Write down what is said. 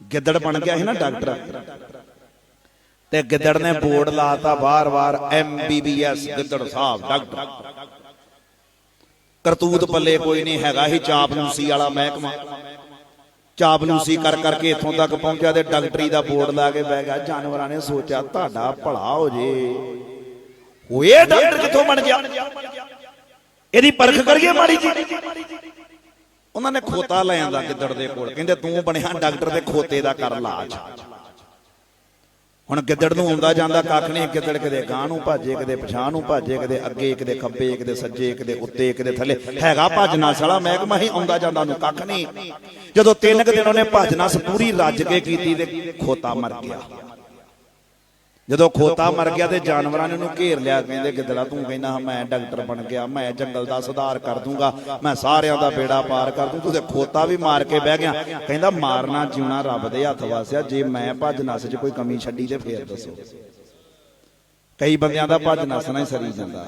ਗਿੱਦੜ ਬਣ ਗਿਆ ਸੀ ਨਾ ਡਾਕਟਰ। ਤੇ ਗਿੱਦੜ ਨੇ ਬੋਰਡ ਲਾਤਾ ਬਾਰ-ਬਾਰ ਐਮਬੀਬੀਐਸ ਗਿੱਦੜ ਸਾਹਿਬ, ਡਾਕਟਰ। ਕਰਤੂਤ ਪੱਲੇ ਕੋਈ ਨਹੀਂ ਹੈਗਾ ਹੀ ਚਾਪਲੂਸੀ ਵਾਲਾ ਮਹਿਕਮਾ। ਚਾਪਲੂਸੀ ਕਰ ਕਰਕੇ ਇੱਥੋਂ ਤੱਕ ਪਹੁੰਚਿਆ ਤੇ ਡਾਕਟਰੀ ਦਾ ਬੋਰਡ ਲਾ ਕੇ ਬਹਿ ਗਿਆ। ਜਾਨਵਰਾਂ ਨੇ ਸੋਚਿਆ, ਤੁਹਾਡਾ ਭਲਾ ਹੋ ਜੇ। ਹੋਏ ਡਾਕਟਰ ਕਿੱਥੋਂ ਬਣ ਗਿਆ? ਇਹਦੀ ਪਰਖ ਕਰੀਏ ਮਾੜੀ ਜੀ। ਉਹਨਾਂ ਨੇ ਖੋਤਾ ਲੈ ਆਂਦਾ ਗਿੱਦੜ ਦੇ ਕੋਲ, ਕਹਿੰਦੇ ਤੂੰ ਬਣਿਆ ਡਾਕਟਰ ਦੇ ਖੋਤੇ ਦਾ ਕਰ ਇਲਾਜ ਹੁਣ ਗਿੱਦੜ ਨੂੰ ਆਉਂਦਾ ਜਾਂਦਾ ਕੱਖ ਨਹੀਂ, ਗਿੱਦੜ ਕਦੇ ਗਾਂ ਨੂੰ ਭਾਜੇ ਕਦੇ ਪਛਾਣ ਨੂੰ ਭਾਜੇ ਕਦੇ ਅੱਗੇ ਕਦੇ ਖੱਬੇ ਕਦੇ ਸੱਜੇ ਕਦੇ ਉੱਤੇ ਕਦੇ ਥੱਲੇ। ਹੈਗਾ ਭੱਜਣਾ ਸਾਲਾ, ਮਹਿਕਮਾ ਹੀ ਆਉਂਦਾ ਜਾਂਦਾ ਨੂੰ ਕੱਖ ਨਹੀਂ। ਜਦੋਂ ਤਿੰਨ ਕੁ ਦਿਨ ਉਹਨੇ ਭੱਜਣਾ ਪੂਰੀ ਰੱਜ ਕੇ ਕੀਤੀ ਤੇ ਖੋਤਾ ਮਰ ਗਿਆ। ਜਦੋਂ ਖੋਤਾ ਮਰ ਗਿਆ ਤੇ ਜਾਨਵਰਾਂ ਨੇ ਉਹਨੂੰ ਘੇਰ ਲਿਆ ਕਹਿੰਦੇ ਗਿੱਦੜਾ ਤੂੰ ਕਹਿੰਦਾ ਮੈਂ ਡਾਕਟਰ ਬਣ ਗਿਆ ਮੈਂ ਜੰਗਲ ਦਾ ਸੁਧਾਰ ਕਰ ਦੂੰਗਾ ਮੈਂ ਸਾਰਿਆਂ ਦਾ ਬੇੜਾ ਪਾਰ ਕਰ ਦੂੰ ਤੂੰ ਤੇ ਖੋਤਾ ਵੀ ਮਾਰ ਕੇ ਬਹਿ ਗਿਆ। ਕਹਿੰਦਾ ਮਾਰਨਾ ਜਿਉਣਾ ਰੱਬ ਦੇ ਹੱਥ ਵਾਸਿਆ ਜੇ ਮੈਂ ਭੱਜ ਨਸ 'ਚ ਕੋਈ ਕਮੀ ਛੱਡੀ ਤੇ ਫੇਰ ਦੱਸੋ। ਕਈ ਬੰਦਿਆਂ ਦਾ ਭੱਜ ਨਸਣਾ ਹੀ ਸਰੀ ਜਾਂਦਾ।